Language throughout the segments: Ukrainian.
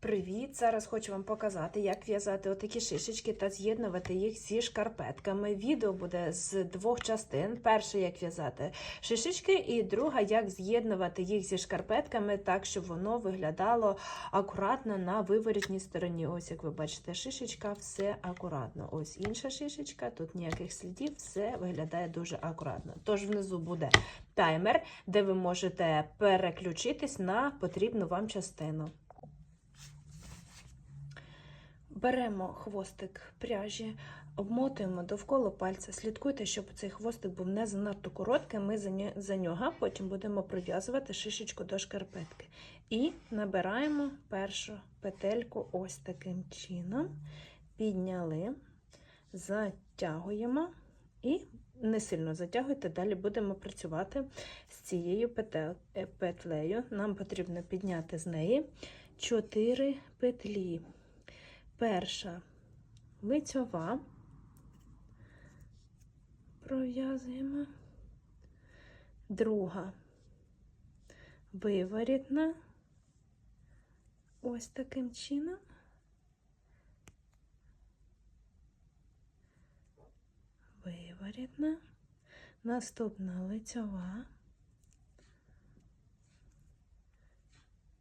Привіт! Зараз хочу вам показати, як в'язати отакі шишечки та з'єднувати їх зі шкарпетками. Відео буде з двох частин. Перше, як в'язати шишечки, і друга, як з'єднувати їх зі шкарпетками так, щоб воно виглядало акуратно на виворітній стороні. Ось, як ви бачите, шишечка, все акуратно. Ось інша шишечка, тут ніяких слідів, все виглядає дуже акуратно. Тож внизу буде таймер, де ви можете переключитись на потрібну вам частину. Беремо хвостик пряжі, обмотуємо довкола пальця. Слідкуйте, щоб цей хвостик був не занадто короткий. Ми за нього потім будемо пров'язувати шишечку до шкарпетки. І набираємо першу петельку ось таким чином. Підняли, затягуємо і не сильно затягуйте, далі будемо працювати з цією петлею. Нам потрібно підняти з неї 4 петлі. Перша лицьова, пров'язуємо, друга виворітна, ось таким чином. Виворітна, наступна лицьова.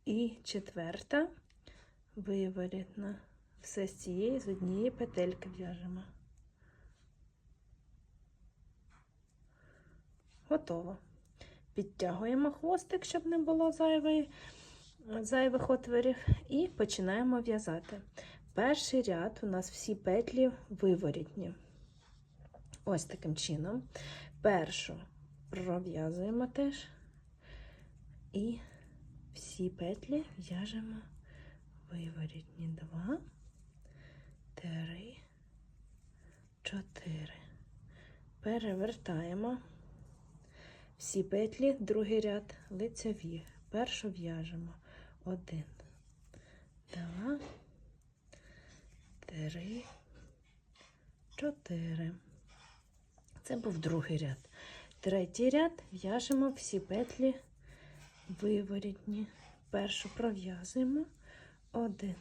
І четверта виворітна. Все з цієї з однієї петельки в'яжемо. Готово. Підтягуємо хвостик, щоб не було зайвої, зайвих отворів, і починаємо в'язати. Перший ряд у нас всі петлі виворітні. Ось таким чином. Першу пров'язуємо теж, і всі петлі в'яжемо виворітні. Два Перевертаємо всі петлі, другий ряд лицеві. Першу в'яжемо. Один, два, три, чотири. Це був другий ряд. Третій ряд в'яжемо всі петлі виворітні. Першу пров'язуємо. Один,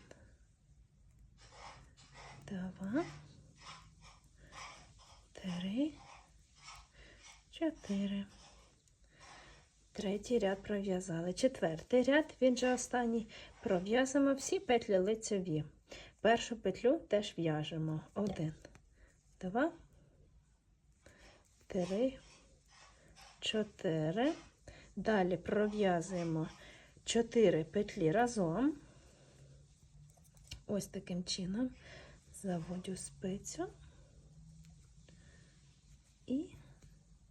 два, три, чотири. Третій ряд пров'язали. Четвертий ряд, він же останній, пров'язуємо всі петлі лицеві. Першу петлю теж в'яжемо. Один, два, три, чотири. Далі пров'язуємо чотири петлі разом. Ось таким чином заводю спицю і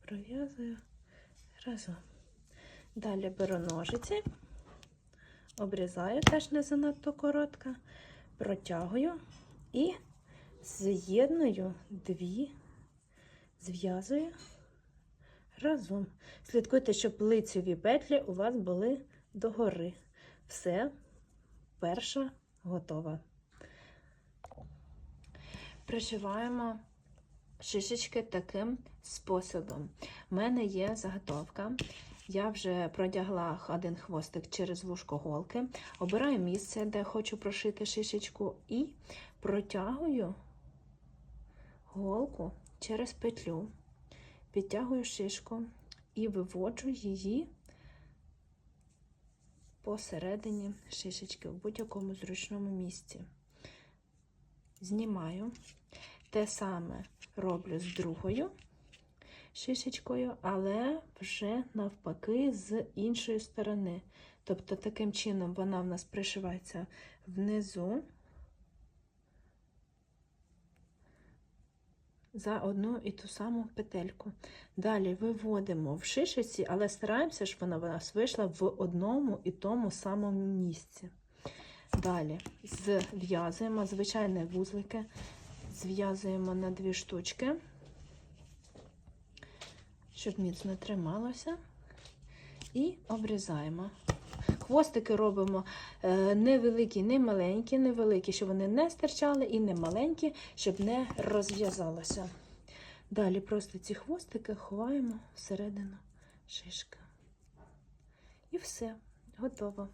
пров'язую разом. Далі беру ножиці, обрізаю, теж не занадто коротко, протягую і з'єдную дві, зв'язую разом. Слідкуйте, щоб лицеві петлі у вас були догори. Все, перша готова. Пришиваємо шишечки таким способом. У мене є заготовка. Я вже продягла один хвостик через вушко голки, обираю місце, де хочу прошити шишечку, і протягую голку через петлю, підтягую шишку і виводжу її посередині шишечки в будь-якому зручному місці. Знімаю. Те саме роблю з другою шишечкою, але вже навпаки з іншої сторони. Тобто, таким чином вона в нас пришивається внизу за одну і ту саму петельку. Далі виводимо в шишиці, але стараємося, щоб вона в нас вийшла в одному і тому самому місці. Далі зв'язуємо звичайне вузлики, зв'язуємо на дві штучки, щоб міцно трималося, і обрізаємо. Хвостики робимо е, невеликі, не маленькі, невеликі, щоб вони не стирчали, і не маленькі, щоб не розв'язалося. Далі просто ці хвостики ховаємо всередину шишки. І все, готово.